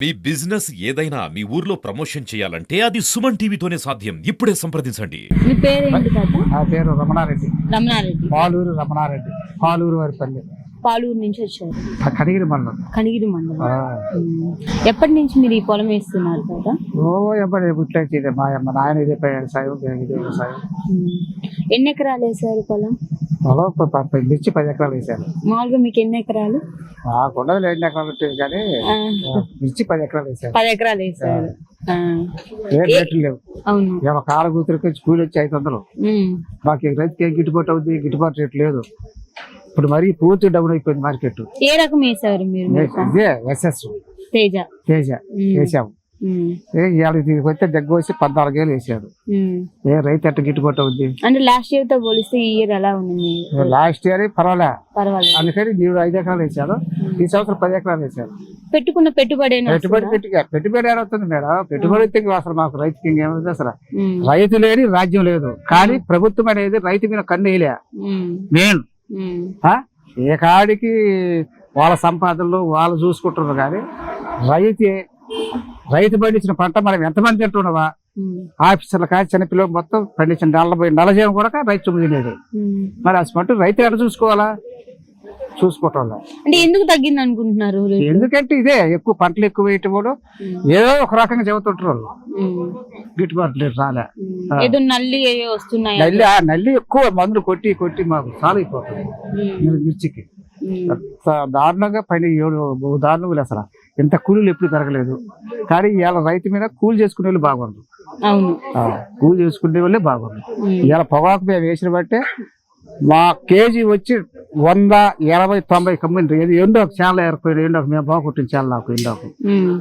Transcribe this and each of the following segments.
మీ business ఏదైనా మీ ఊర్లో promotion చేయాలంటే అది సుమన్ టీవీతోనే సాధ్యం. ఇప్పుడే సంప్రదించండి. మీ పేరేంటి తాత? నా పేరు రమణారెడ్డి. రమణారెడ్డి. పాలూరు రమణారెడ్డి. పాలూరు వారిపల్లి పాలూరు నుంచి వచ్చారు. ఆ కడిగిరి మండలం. కనిగిరి మండలం. ఆ, ఉమ్. ఎప్పటి నుంచి మీరు ఈ పొలం వేస్తున్నారు తాత? ఓ ఎప్పటి గుట్లైతే ఇదే మా అమ్మ నాయన ఇదే పై వ్యవసాయం నేను ఇదే వ్యవసాయం ఉమ్. ఎన్ని ఎకరాలు వేసారు పొలం? పొలం మిర్చి పది ఎకరాలు వేసాను మామూలుగా మీకు ఎన్ని ఎకరాలు? ఉండదు రెండు ఎకరాలు ఉంటుంది కానీ మిర్చి పది ఎకరాలు వేసాను పది ఎకరాలు వేసారు రేట్లు లేవు. ఇవాళ కాల వచ్చి ఐదు వందలు. మాకు రైతుకి ఏం గిట్టుబాటు అవుతుంది గిట్టుబాటు రేటు లేదు. ఇప్పుడు మరీ పూర్తి డౌన్ అయిపోయింది మార్కెట్. ఏ రకం వేసారు మీరు? ఇదే ఎస్ఎస్. తేజ. తేజ. వేసాము. ఉమ్. ఏ ఇవాళ దీనికి వస్తే దగ్గర వచ్చి పద్నాలుగు వేలు వేసాడు. ఏ రైతు ఎట్ట గిట్టుబాటు అవుద్ది అంటే లాస్ట్ ఇయర్తో పోలిస్తే ఈ ఇయర్ ఎలా ఉంది లాస్ట్ ఇయర్ పర్వాలే. పర్వాలేదు. అందుకని నీవు ఐదు ఎకరాలు వేసాడు ఈ సంవత్సరం పది ఎకరాలు వేసాడు పెట్టుకున్న పెట్టుబడి పెట్టుబడి వస్తుందా? పెట్టి పెట్టుబడి ఏడవుతుంది మేడం? పెట్టుబడి అయితే అసలు మాకు రైతుకి ఇంకేమైంది అసలు. ఉమ్. రైతు లేని రాజ్యం లేదు. కానీ ప్రభుత్వం అనేది రైతు మీద కన్ను వేయలే. మెయిన్? ఏ కాడికి వాళ్ళ సంపాదనలు వాళ్ళు చూసుకుంటున్నారు కానీ రైతే రైతు పండించిన పంట మనం ఎంతమంది తింటున్నావా. ఆఫీసర్ల కానీ చిన్నపిల్లలు మొత్తం పండించిన నలభై నలజేయం కూడా రైతు చుమ్ము తినేది. మరి అసలు రైతు ఎక్కడ చూసుకోవాలా చూసుకోవటం. అంటే ఎందుకు తగ్గింది అనుకుంటున్నారు? ఎందుకంటే ఇదే ఎక్కువ పంటలు ఎక్కువ వేయటం కూడా. ఏదో ఒక రకంగా చెబుతుంటారు వాళ్ళు. గిట్టుబాటు లేదు రాలే. ఏదో నల్లి వస్తున్నాయి నల్లి ఆ నల్లి ఎక్కువ మందులు కొట్టి కొట్టి మాకు చాలా అయిపోతుంది మిర్చికి దారుణంగా పైన ఏడు బహు దారుణంగా అసలు ఇంత కూలీలు ఎప్పుడు పెరగలేదు కానీ ఇవాళ రైతు మీద కూలి చేసుకునే వాళ్ళు అవును. కూలి చేసుకునే వాళ్ళే ఉమ్. ఇవాళ పొగాకు మేము వేసిన బట్టే మా కేజీ వచ్చి వంద ఇరవై తొంభై ఏది ఎండో చాలా ఏరిపోయింది ఎండో మేము బాగుంటుంది చాలా నాకు ఎండోకు.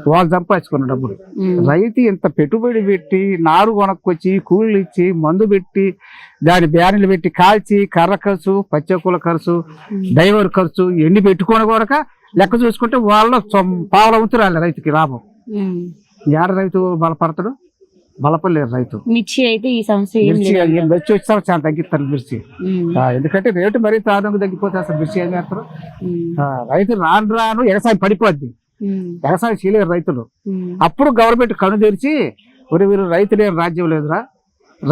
వాళ్ళు సంపాదించుకున్న డబ్బులు. రైతు ఇంత పెట్టుబడి పెట్టి నారు కొనక్కొచ్చి కూలీలు ఇచ్చి మందు పెట్టి దాని బ్యానీలు పెట్టి కాల్చి కర్ర ఖర్చు పచ్చకూల ఖర్చు డ్రైవర్ ఖర్చు ఎన్ని పెట్టుకొని కూడా లెక్క చూసుకుంటే వాళ్ళు పావుల అవుతురాలి రైతుకి లాభం. ఏడ రైతు బలపడతాడు? బలపడలేరు రైతు. మిర్చి అయితే ఈ సంవత్సరం మిర్చి చాలా తగ్గిస్తారు మిర్చి. ఎందుకంటే రేటు మరీ దారుణంగా తగ్గిపోతే అసలు మిర్చి ఏం చేస్తారు? రైతు రాను రాను వ్యవసాయం పడిపోద్ది. వ్యవసాయం చేయలేరు రైతులు. అప్పుడు గవర్నమెంట్ కను తెరిచి ఒరి వీరు రైతు లేని రాజ్యం లేదురా.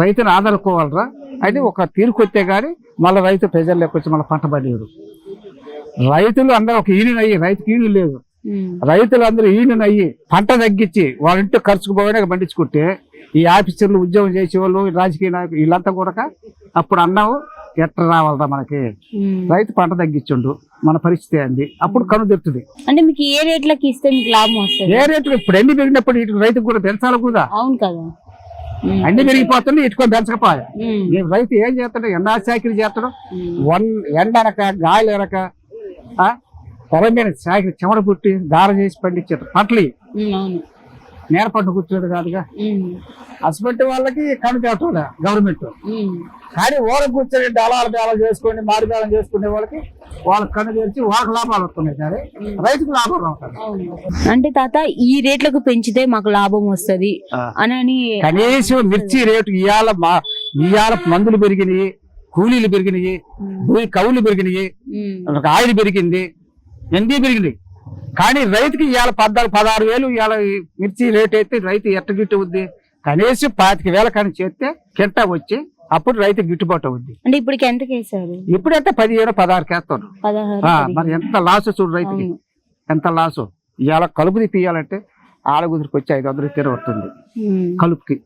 రైతుని ఆదరుకోవాలరా. అని ఒక తీరుకు వస్తే గానీ మళ్ళీ రైతు ప్రజల్లోకి వచ్చి మళ్ళీ పంట పండియరు రైతులు అందరూ ఒక ఈయన అయ్యి రైతుకి ఈయన లేదు. ఉమ్. రైతులు అందరూ ఈయన అయ్యి పంట తగ్గించి వాళ్ళ ఇంటి ఖర్చుకు పోయినా పండించుకుంటే ఈ ఆఫీసర్లు ఉద్యోగం చేసే వాళ్ళు ఈ రాజకీయ నాయకులు వీళ్ళంతా కూడా అప్పుడు అన్నావు ఎట్లా రావాలరా మనకి. రైతు పంట తగ్గించుండు మన పరిస్థితి అంది అప్పుడు కను తెరుతుంది అంటే మీకు ఏ రేట్లకి ఇస్తే మీకు లాభం వస్తుంది? ఏ రేటు ఇప్పుడు ఎన్ని పెరిగినప్పుడు ఇటు రైతుకు కూడా పెంచాలి కూడా. అవును కదా. అన్ని పెరిగిపోతుంది ఇటుకొని పెంచకపోయా. రైతు ఏం చేస్తాడు? ఎండా చాకరీ చేస్తాడు. వన్ ఎండనక గాలి ఎనక ఆ, పొలం మీద చాకరీ చెమట పుట్టి దార చేసి పండించాడు పంటలు ఇవి. ఉమ్. అవును నేల పంట కూర్చోడు కాదుగా. హస్బెండ్ వాళ్ళకి కను తేటం గవర్నమెంట్. కానీ ఊర కూర్చొని డలాల బేళం చేసుకొని మాడి బేళం చేసుకునే వాళ్ళకి వాళ్ళకి కన్ను తెరిచి వాళ్ళకి లాభాలు వస్తున్నాయి కానీ రైతుకు లాభం రావుతుంది అవును. అంటే తాత ఈ రేట్లకు పెంచితే మాకు లాభం వస్తది అని కనీసం మిర్చి రేటు ఇవాళ ఇవాళ మందులు పెరిగినాయి కూలీలు పెరిగినాయి భూమి కవులు పెరిగినాయి ఆయిల్ పెరిగింది ఎన్ని పెరిగినాయి? కానీ రైతుకి ఇవాళ పద్నాలుగు పదహారు వేలు ఇవాళ మిర్చి రేట్ అయితే రైతు ఎట్ట గిట్టు అవుద్ది కనీసం పాతిక వేల కానీ చేస్తే కింటా వచ్చి అప్పుడు రైతు గిట్టుబాటు అవుద్ది. అంటే వేసారు ఇప్పుడైతే పదిహేను పదహారు కేస్తాను పదిహేను. మరి ఎంత లాస్ చూడు రైతుకి. ఎంత లాసు. ఇవాళ కలుపు తీపియాలంటే ఆడగుదిరికి వచ్చి ఐదు వందలు తీర వస్తుంది ఉమ్. కలుపుకి.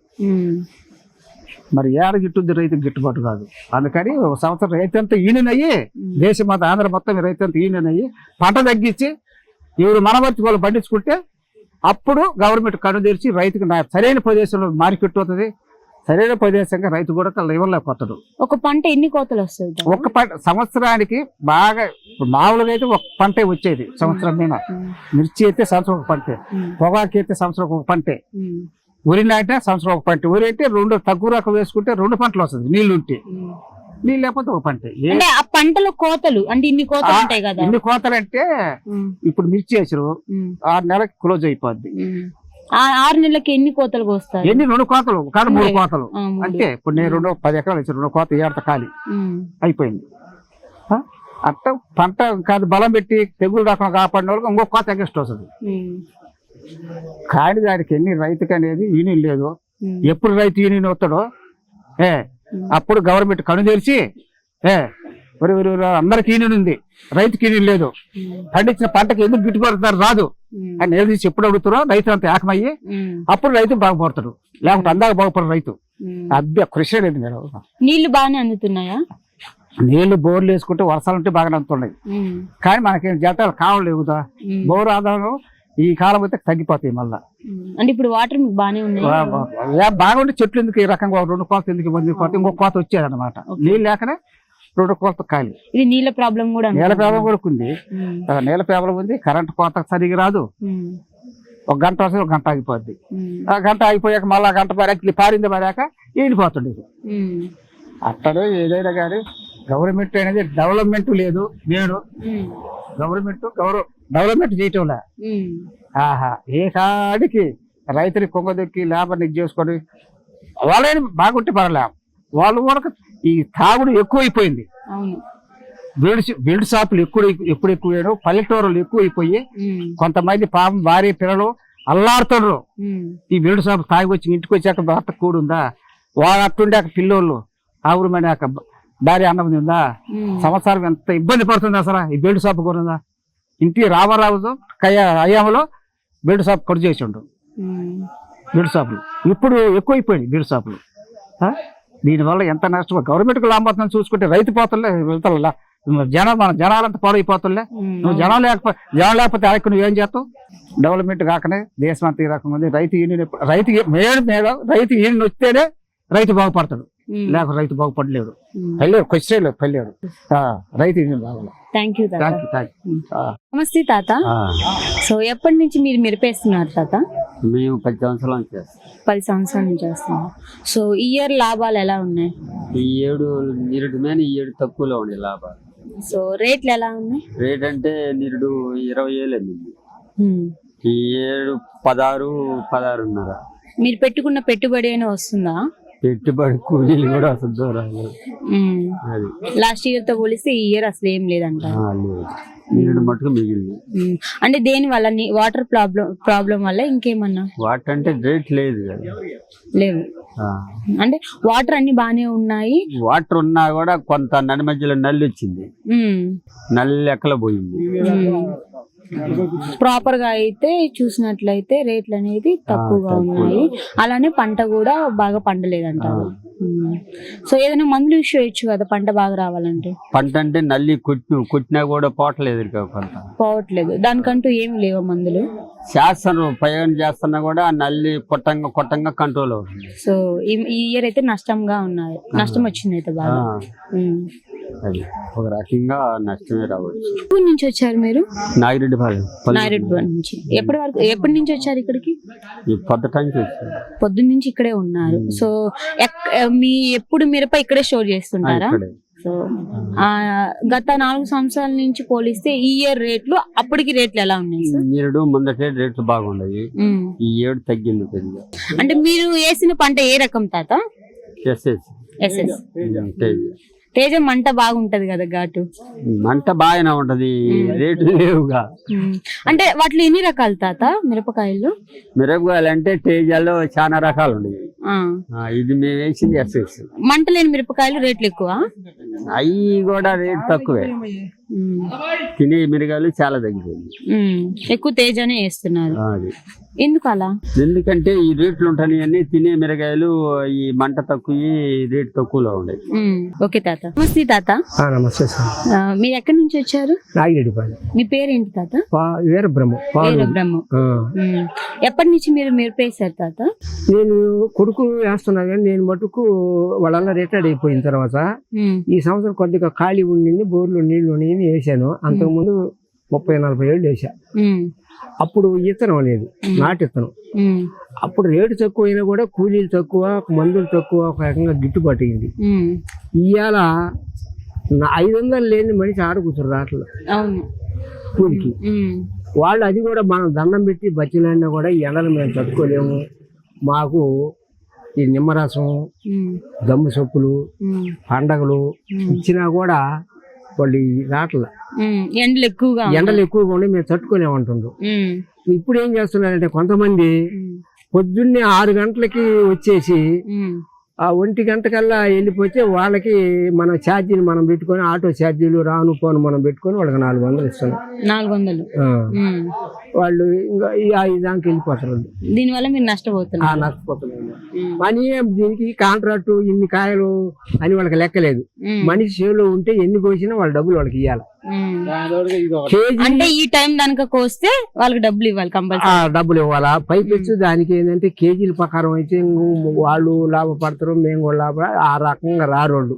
మరి ఏడ గిట్టుంది రైతుకి గిట్టుబాటు కాదు అందుకని ఒక సంవత్సరం రైతు అంతా ఈయనయ్యి దేశం మొత్తం ఆంధ్ర మొత్తం రైతు అంతా ఈయనయ్యి పంట తగ్గించి ఎవరు మనవర్తి వాళ్ళు పండించుకుంటే అప్పుడు గవర్నమెంట్ కన్ను తెరిచి రైతుకు నా సరైన ప్రదేశంలో మార్కెట్ అవుతుంది సరైన ప్రదేశంగా రైతు కూడా ఇవ్వలేకపోతాడు ఒక పంట ఎన్ని కోతలు వస్తుంది తాత? ఒక్క పంట సంవత్సరానికి బాగా మామూలుగా అయితే ఒక పంటే వచ్చేది సంవత్సరం మీద. మిర్చి అయితే సంవత్సరం ఒక పంటే. పొగాకు అయితే సంవత్సరం ఒక పంటే. వరి నాటితే సంవత్సరం ఒక పంట వరి అయితే రెండు తక్కువ రకం వేసుకుంటే రెండు పంటలు వస్తుంది నీళ్ళు ఉంటే. నీళ్ళు లేకపోతే ఒక పంట అంటే ఆ పంటలో కోతలు అంటే ఇన్ని కోతలు ఉంటాయి కదా ఎన్ని కోతలంటే ఉమ్. ఇప్పుడు మిర్చి వేసారు. ఆరు నెలలకు క్లోజ్ అయిపోద్ది ఆరు నెలలకి ఎన్ని కోతలు కోస్తారు ఎన్ని రెండు కోతలు కాదు మూడు. కోతలు. అంటే ఇప్పుడు నేను రెండు పది ఎకరాలు వేసాను రెండు కోత ఏడత ఖాళీ. అయిపోయింది? అట్ట పంట కాదు బలం పెట్టి తెగులు రాకుండా కాపాడిన వాళ్ళకి ఇంకో కోత ఎగస్ట్ వస్తుంది దానికి ఎన్ని రైతుకి అనేది యూనియన్ లేదు. ఎప్పుడు రైతు యూనియన్ వస్తాడో ఏ అప్పుడు గవర్నమెంట్ కను తెలిసి ఏ అందరికి యూనియన్ ఉంది రైతుకి యూనియన్ లేదు. పండించిన పంటకి ఎందుకు గిట్టుబాటు రాదు. అని నిలదీసి ఎప్పుడు అడుగుతారో రైతు అంత ఏకమయ్యి. అప్పుడు రైతు బాగుపడతాడు లేకుంటే అందాక బాగుపడరు రైతు. అద్దె కృషి లేదు మీరు నీళ్ళు బాగానే అందుతున్నాయా నీళ్ళు బోర్లు వేసుకుంటే వర్షాలు ఉంటే బాగానే అందుతున్నాయి. కానీ మనకేం జతాలు కావలేవు కదా ఉమ్. బోర్ ఆదాయం ఈ కాలం అయితే తగ్గిపోతాయి మళ్ళా. అంటే ఇప్పుడు వాటర్ మీకు బాగానే ఉన్నాయి బాగుండి చెట్లు ఎందుకు ఈ రకంగా రెండు కోత ఎందుకు ఇబ్బంది కోత ఇంకొక కోత వచ్చేది అనమాట. నీళ్ళు లేకనే రెండు కోత ఖాళీ ఇది నీళ్ళ ప్రాబ్లం కూడా అనుకుంటా. ప్రాబ్లం కూడా ఉంది నేల ప్రాబ్లం ఉంది కరెంట్ కోత సరిగా రాదు. ఒక గంట వస్తే ఒక గంట ఆగిపోద్ది. ఆ గంట ఆగిపోయాక మళ్ళా గంట పారాక పారింది పారాక ఈడిపోతుంది ఉమ్. అట్టడు ఏదైనా కానీ గవర్నమెంట్ అనేది డెవలప్మెంట్ లేదు నేను ఉమ్. గవర్నమెంట్ గౌరవ డెవలప్మెంట్ చేయటంలా. ఆహా ఏ కాడికి రైతుని కొంగదొక్కి లేబర్ని ఇది చేసుకొని వాళ్ళని బాగుంటే పర్లే వాళ్ళు కూడా ఈ తాగుడు ఎక్కువైపోయింది బీడు బీడు షాపులు ఎక్కువ ఎప్పుడు ఎక్కువ పల్లెటూరులు ఎక్కువైపోయి. కొంతమంది పాపం భార్య పిల్లలు అల్లాడుతున్నారు. ఈ బీడు షాపు తాగి వచ్చి ఇంటికి వచ్చాక భర్త కూడుందా వాడు అట్టుండాక పిల్లోళ్ళు ఆవురమనేక భార్య అన్నది ఉందా. సంవత్సరం ఎంత ఇబ్బంది పడుతుంది అసలు? ఈ బెల్ట్ షాప్ కొనుందా ఇంటి రామారావు కయ్య అయ్యామలో బెల్ట్ షాప్ కొడు చేసిండు. బెల్ట్ షాపులు. ఇప్పుడు ఎక్కువైపోయింది బెల్ట్ షాపులు? దీనివల్ల ఎంత నష్టం? గవర్నమెంట్కి లాభం చూసుకుంటే రైతు పోతలే వెళ్తా జనం మన జనాలంతా పాడైపోతుండే. నువ్వు జనం లేకపోతే జనం లేకపోతే ఆయనకు నువ్వేం చేస్తావు? డెవలప్మెంట్ కాకనే దేశం అంతా ఈ రకంగా ఉంది. రైతు యూనియన్ రైతు మేడం మీద రైతు యూనియన్ వస్తేనే రైతు బాగుపడతాడు. లేకపోతే రైతు బాగుపడలేడు ఉమ్. పెళ్ళాడు క్వశ్చన్ లేదు పెళ్ళాడు రైతు థ్యాంక్ యూ థ్యాంక్ నమస్తే తాత. సో ఎప్పటి నుంచి మీరు మిరపేస్తున్నారు తాత? మేము పది సంవత్సరాలు చేస్తాం. పది సంవత్సరాల నుంచి చేస్తున్నారు సో ఈ ఇయర్ లాభాలు ఎలా ఉన్నాయి? ఈ ఏడు నిరుడు మీద ఈ ఏడు తక్కువలో ఉండే లాభాలు. సో రేట్లు ఎలా ఉన్నాయి? రేట్ అంటే నిరుడు ఇరవై ఉమ్. ఈ ఏడు పదహారు పదహారున్నర. మీరు పెట్టుకున్న పెట్టుబడి అయినా వస్తుందా? పెట్టుబడి కూలీలు కూడా అసలు దూరాలు లాస్ట్ ఇయర్తో పోలిస్తే ఈ ఇయర్ అసలు ఏం లేదంట. లేదు. మిగిలింది. అంటే దేని వల్ల? వాటర్ ప్రాబ్లం ప్రాబ్లం వల్ల ఇంకేమన్నా? వాటంటే రేట్ లేదు కదా. లేవు. అంటే వాటర్ అన్ని బానే ఉన్నాయి. వాటర్ ఉన్నా కూడా కొంత నడి మధ్యలో నల్లి వచ్చింది. నల్లి ఎక్కల పోయింది ప్రాపర్గా అయితే చూసినట్లయితే రేట్లు అనేది తక్కువగా ఉన్నాయి. అలానే పంట కూడా బాగా పండలేదంటారు. ఉమ్. సో ఏదైనా మందులు యూస్ చేయొచ్చు కదా పంట బాగా రావాలంటే? పంట అంటే నల్లి కొట్టి కొట్టినా కూడా పోవట్లేదు కొంత పోవట్లేదు. దానికంటూ ఏమి లేవు మందులు? శాస్త్రం ప్రయోగం చేస్తున్నా కూడా నల్లి కొట్టంగా కొట్టంగా కంట్రోల్ అవుతుంది. సో ఈ ఇయర్ అయితే నష్టంగా ఉన్నాయి నష్టం వచ్చింది అయితే బాగా. అది. ఒక రకంగా నష్టమే రావచ్చు. ఎప్పటి నుంచి వచ్చారు మీరు? నాగిరెడ్డి పాలెం నాయుడు నుంచి. ఎప్పటి వరకు ఎప్పటి నుంచి వచ్చారు ఇక్కడికి? పొద్దుటానికి వచ్చాను పొద్దున్న నుంచి ఇక్కడే ఉన్నారు. సో ఎక్- మీ ఎప్పుడు మిరప ఇక్కడే స్టోర్ చేస్తుంటారా? ఇక్కడే. సో ఆ, గత నాలుగు సంవత్సరాల నుంచి పోలిస్తే ఈ ఇయర్ రేట్లు అప్పటికి రేట్లు ఎలా ఉన్నాయి సార్? నీరుడు ముందటే రేట్లు బాగున్నాయి. ఉమ్. ఈ ఏడు తగ్గింది కొద్దిగా అంటే మీరు వేసిన పంట ఏ రకం తాత? ఎస్ఎస్. ఎస్ఎస్. తేజ. తేజ మంట బాగుంటది కదా ఘాటు? మంట బాగానే ఉంటది. రేట్లు లేవుగా. అంటే వాటిలో ఎన్ని రకాలు తాత మిరపకాయలు? మిరపకాయలు అంటే తేజాలో చాలా రకాలు ఉన్నాయి. ఇది మేము వేసింది ఎస్ఎస్. మంట లేని మిరపకాయలు రేట్లు ఎక్కువ? అవి కూడా రేట్ తక్కువే. తినే మిరగాయలు చాలా తగ్గిపోయింది. ఎక్కువ తేజనే వేస్తున్నారు. ఎందుకు అలా ఎందుకంటే ఈ రేట్లు ఉంటాయి అన్ని తినే మిరగాయలు ఈ మంట తక్కువ రేట్ తక్కువలో ఉమ్. ఓకే తాత. నమస్తే తాత. నమస్తే సార్. మీరు ఎక్కడి నుంచి వచ్చారు? నాగిరెడ్డిపాలెం. మీ పేరేంటి తాత? వీర బ్రహ్మ వీర బ్రహ్మ ఉమ్. ఎప్పటి నుంచి మీరు మిరపేశారు తాత? నేను కొడుకు వేస్తున్నా కానీ నేను మటుకు వాళ్ళ రిటైర్డ్ అయిపోయిన తర్వాత. ఈ సంవత్సరం కొద్దిగా ఖాళీ ఉండింది బోర్లు నీళ్ళు ఉన్నాయని వేసాను అంతకుముందు ముప్పై నలభై ఏళ్ళు వేసా. అప్పుడు ఇత్తనం అనేది నాటు ఇత్తనం ఉమ్. అప్పుడు రేటు తక్కువ అయినా కూడా కూలీలు తక్కువ మందులు తక్కువ ఒక రకంగా గిట్టుబాటు అయింది. ఇవాళ ఐదు వందలు లేని మనిషి ఆడుకుతారు రాట్ల అవును కూలికి. వాళ్ళు అది కూడా మనం దండం పెట్టి బచ్చిలన్నా కూడా ఈ ఎండలు మేము తట్టుకోలేము మాకు ఈ నిమ్మరసం. దమ్ము సొప్పులు. పండగలు. ఇచ్చినా కూడా వాళ్ళు ఈ రాట్ల. ఎండలు ఎక్కువగా. ఎండలు ఎక్కువగా ఉండి మేము తట్టుకోలేమంటుండ్రు. ఇప్పుడు ఏం చేస్తున్నారంటే కొంతమంది పొద్దున్నే ఆరు గంటలకి వచ్చేసి ఆ ఒంటి గంటకల్లా వెళ్ళిపోతే వాళ్ళకి మన ఛార్జీలు మనం పెట్టుకొని ఆటో ఛార్జీలు రాను పోను మనం పెట్టుకొని వాళ్ళకి నాలుగు వందలు ఇస్తున్నాం నాలుగు వందలు. వాళ్ళు ఇంకా ఈ దానికి వెళ్ళిపోతారు. వాళ్ళు. దీనివల్ల మీరు నష్టపోతున్నారు. నష్టపోతున్నారు. మనీ దీనికి కాంట్రాక్ట్ ఇన్ని కాయలు అని వాళ్ళకి లెక్కలేదు. మనిషి చేలో ఉంటే ఎన్ని కోసినా వాళ్ళ డబ్బులు వాళ్ళకి ఇవ్వాలి అంటే ఈ టైం దానిక కోస్తే వాళ్ళకి డబ్బులు ఇవ్వాలి ఆ కంపల్సరీ. డబ్బులు ఇవ్వాలా? పైపెచ్చు దానికి ఏంటంటే కేజీల ప్రకారం అయితే వాళ్ళు లాభపడతారు మేము కూడా లాభ ఆ రకంగా రారోళ్ళు.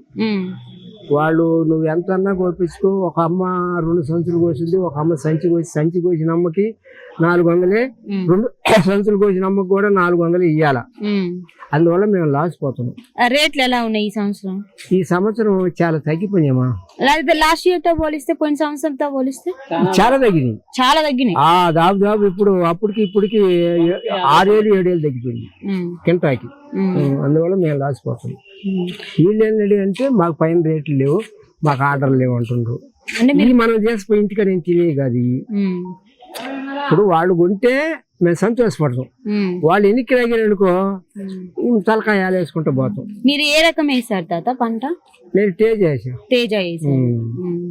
వాళ్ళు నువ్వు ఎంత అన్నా కోపించుకో ఒక అమ్మ రెండు సంచులు కోసింది ఒక అమ్మ సంచి కోసి సంచి కోసిన అమ్మకి నాలుగు వందలే రెండు సంచులు కోసిన అమ్మకి కూడా నాలుగు వందలు ఇవ్వాల అందువల్ల మేము లాస్ పోతున్నాం. రేట్లు ఎలా ఉన్నాయి ఈ సంవత్సరం? ఈ సంవత్సరం చాలా తగ్గిపోయామా లాస్ట్ ఇయర్తో పోలిస్తే పోయిన సంవత్సరంతో పోలిస్తే? చాలా తగ్గినాయి. చాలా తగ్గినాయి. ఆ దాపు దాపు ఇప్పుడు అప్పటికి ఇప్పటికి ఆరేళ్ళు ఏడేళ్ళు తగ్గిపోయింది కింటాకి. అందువల్ల మేము లాస్ పోతున్నాం. వీళ్ళు ఏంటంటే అంటే మాకు పైన రేట్లు లేవు మాకు ఆర్డర్లు లేవు అంటుండ్రు. అంటే మనం చేసిపోయి ఇంటికి నేను కాదు ఇప్పుడు వాళ్ళు కొంటే మేము సంతోషపడతాం. వాళ్ళు ఎన్నికి అనుకో ఉమ్. తలకాయ వేసుకుంటూ పోతాం. మీరు ఏ రకం వేసారు తాత పంట? నేను తేజ వేసారు ఉమ్.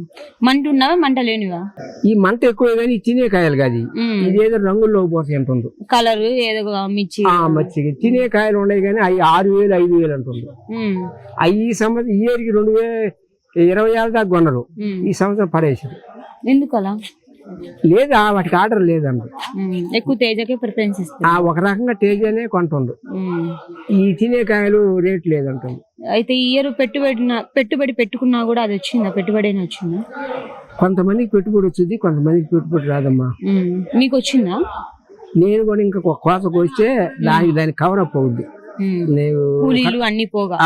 మంట ఉన్నవా మంట లేనివా? ఈ మంట ఎక్కువ కానీ తినే కాయలు కాదు. ఇదేదో రంగుల్లో పోతాయి అంటుండ్రు కలర్ ఏదో మిర్చి. తినే కాయలు ఉన్నాయి కానీ అవి ఆరు వేలు ఐదు వేలు ఉమ్, అవి ఈ సంవత్సరం ఈ ఇయర్కి రెండు వేలు ఇరవై ఏళ్ళ దాకా కొనరు ఉమ్. ఈ సంవత్సరం పడేసారు ఎందుకు అలా లేదా వాటికి ఆర్డర్ లేదండి ఎక్కువ తేజకే ప్రిఫరెన్స్ ఆ ఒక రకంగా తేజనే కొంటుండ్రు. ఉమ్. ఈ తినే కాయలు రేట్ లేదంటుంది. అయితే ఈ ఇయర్ పెట్టుబడి పెట్టుబడి పెట్టుకున్నా కూడా అది వచ్చిందా? పెట్టుబడి అయినా వచ్చిందా? కొంతమందికి పెట్టుబడి వచ్చింది కొంతమందికి పెట్టుబడి రాదమ్మా. మీకు వచ్చిందా? నేను కూడా ఇంకా కోతకు వస్తే దానికి దానికి కవర్ అప్ అవుద్ది. నేను అన్ని పోగా.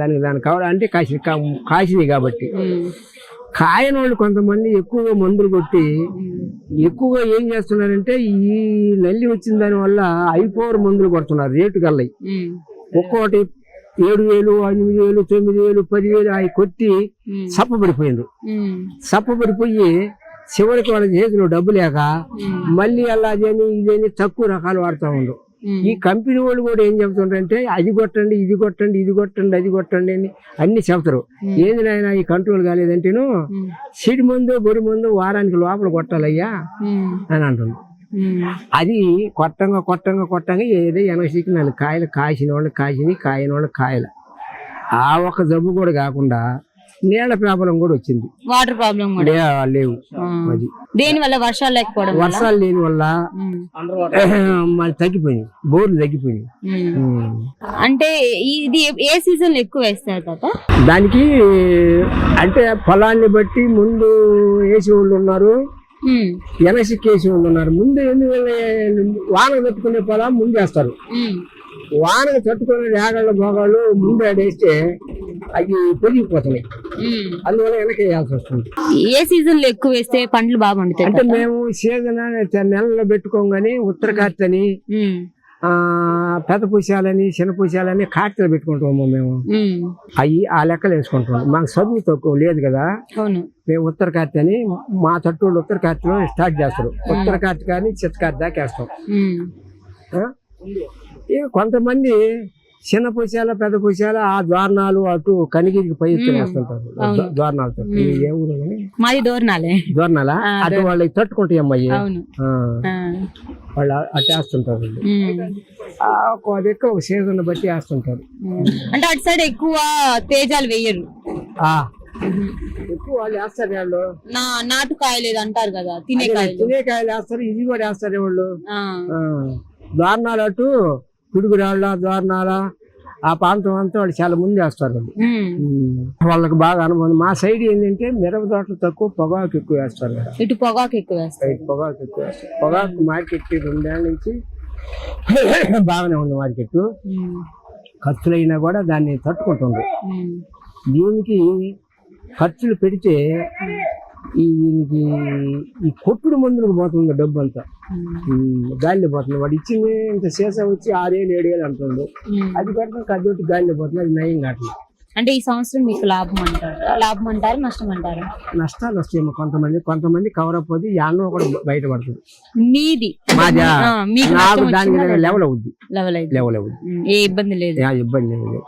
దానికి దాని కవర్ అంటే కాసి కాసినాయి కాబట్టి. కాయని వాళ్ళు కొంతమంది ఎక్కువగా మందులు కొట్టి ఎక్కువగా ఏం చేస్తున్నారంటే ఈ నల్లి వచ్చిన దాని వల్ల ఐపవర్ మందులు కొడుతున్నారు రేటు కల్లయి ఒక్కోటి ఏడు వేలు ఎనిమిది వేలు తొమ్మిది వేలు పది వేలు అవి కొట్టి సప్పబడిపోయింది సప్పబడిపోయి చివరికి వాళ్ళ చేతిలో డబ్బు లేక మళ్ళీ అలా ఇదేని తక్కువ రకాలు వాడుతూ ఉండు ఉమ్, ఈ కంపెనీ వాళ్ళు కూడా ఏం చెప్తుంటారంటే అది కొట్టండి ఇది కొట్టండి ఇది కొట్టండి అది కొట్టండి అని అన్ని చెప్తారు ఏంది నాయన ఈ కంట్రోల్ కాలేదంటేను సిడి మందు గొడి మందు వారానికి లోపల కొట్టాలయ్యా అని అంటుంది అది కొట్టంగా కొట్టంగా కొట్టంగా ఏదో ఎనభైకి నాలుగు కాయలు కాసిన వాళ్ళు కాసినవి కాయని వాళ్ళు కాయలు. ఆ ఒక్క జబ్బు కూడా కాకుండా నీళ్ళ ప్రాబ్లం కూడా వచ్చింది. వాటర్ ప్రాబ్లం లేవు దేని వల్ల వర్షాలు లేకపోవడం వర్షాలు లేని వల్ల మరి తగ్గిపోయింది. బోర్లు తగ్గిపోయింది. అంటే ఇది ఏ సీజన్ ఎక్కువ వేస్తారు తాత? దానికి అంటే పొలాన్ని బట్టి ముందు వేసి వాళ్ళు ఉన్నారు. ఎనసిక్ వేసి వాళ్ళు ఉన్నారు. ముందు వాన తట్టుకునే పొలం ముందు వేస్తారు. వానకు తట్టుకునే రేగళ్ళ భోగాలు ముందు వేస్తే అవి పెరిగిపోతున్నాయి. అందువల్ల వెనక వేయాల్సి వస్తుంది. ఏ సీజన్లో ఎక్కువ వేస్తే పంటలు బాగా పండుతాయి అంటే? మేము సీజన్ నెలలో పెట్టుకోగానే ఉత్తర కార్తెని పెద్ద పూసాలని చిన్న పూసాలని కార్తెలు పెట్టుకుంటాము మేము. అవి ఆ లెక్కలు వేసుకుంటాం. మాకు చదువు తక్కువ లేదు కదా. మేము ఉత్తర కార్తె అని మా తట్టు ఉత్తర కార్తెలో స్టార్ట్ చేస్తారు. ఉత్తర కార్తె కానీ చిత్త కార్తె దాకా వేస్తాం? ఇక కొంతమంది చిన్న పూసాల పెద్ద పూసాల ఆ ద్వారణాలు అటు కనిగిరికి పై వేస్తుంటారు. ద్వారణాలతో ఏ ఊరు మాది ద్వారణాల అటు వాళ్ళకి తట్టుకుంటాయి అమ్మాయి వాళ్ళు అటు వేస్తుంటారు. ఉమ్, ఆ, ఒక సీజన్ బట్టి వేస్తుంటారు. అంటే అటు సైడ్ ఎక్కువ తేజాలు వేయరు. ఆ, ఎక్కువ వాళ్ళు వేస్తారు వాళ్ళు. నా నాటు కాయలేదు అంటారు కదా తినే కాయలు. తినే కాయలు వేస్తారు ఇది కూడా వేస్తారు వాళ్ళు. దారుణాలు అటు పిడుగురాళ్ళ దారుణాల ఆ ప్రాంతం అంతా వాళ్ళు చాలా ముందు వేస్తారు వాళ్ళు. వాళ్ళకి బాగా అనుభవం. మా సైడ్ ఏంటంటే మిరప తోటలు తక్కువ పొగాకు ఎక్కువ వేస్తారు ఇటు పొగాకు ఎక్కువ వేస్తారు. సైడ్ పొగాకు ఎక్కువ వేస్తారు. పొగాకు మార్కెట్ రెండేళ్ళ నుంచి బాగానే ఉంది మార్కెట్. ఖర్చులైనా కూడా దాన్ని తట్టుకుంటుంది. దీనికి ఖర్చులు పెడితే ఈ దీనికి ఈ కొట్టుడు మందులకు పోతుంది డబ్బు అంతా గాలిలో పోతుంది. వాడు ఇచ్చింది ఇంత సీసా వచ్చి ఆరేళ్ళు ఏడేళ్ళు అంటుండు. ఉమ్. అది కట్టడం కద్దొట్టి గాలిలో పోతుంది. అది నయం కావట్లేదు. అంటే ఈ సంవత్సరం మీకు లాభం అంటారు. లాభం అంటారు నష్టం అంటారు? నష్టాలు వస్తాయేమో కొంతమంది. కొంతమంది కవర్ అప్ అవుతుంది యాన్నో కూడా బయటపడుతుంది. మీది. నాకు దానికి? లెవెల్ అవుద్ది. లెవెల్ అయితే లెవెల్ అవుద్ది. ఏ ఇబ్బంది లేదు. ఇబ్బంది లేదు.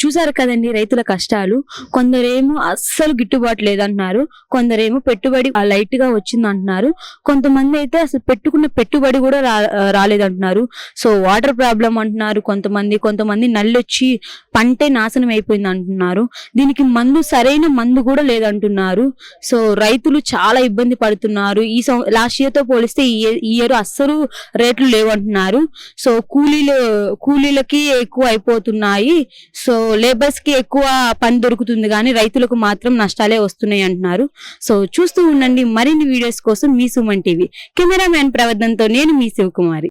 చూసారు కదండి రైతుల కష్టాలు. కొందరేమో అస్సలు గిట్టుబాటు లేదంటున్నారు. కొందరేమో పెట్టుబడి లైట్గా వచ్చింది అంటున్నారు కొంతమంది అయితే అసలు పెట్టుకున్న పెట్టుబడి కూడా రా రాలేదంటున్నారు. సో వాటర్ ప్రాబ్లం అంటున్నారు కొంతమంది. కొంతమంది నల్లొచ్చి పంటే నాశనం అయిపోయింది అంటున్నారు దీనికి మందు సరైన మందు కూడా లేదంటున్నారు. సో రైతులు చాలా ఇబ్బంది పడుతున్నారు. ఈ లాస్ట్ ఇయర్తో పోలిస్తే ఈ ఇయర్ అస్సలు రేట్లు లేవంటున్నారు. సో కూలీలు కూలీలకి ఎక్కువ అయిపోతున్నాయి. సో లేబర్స్కి ఎక్కువ పని దొరుకుతుంది కానీ రైతులకు మాత్రం నష్టాలే వస్తున్నాయి అంటున్నారు. సో చూస్తూ ఉండండి మరిన్ని వీడియోస్ కోసం మీ సుమన్ టీవీ. కెమెరామ్యాన్ ప్రవర్ధనతో నేను మీ శివకుమారి.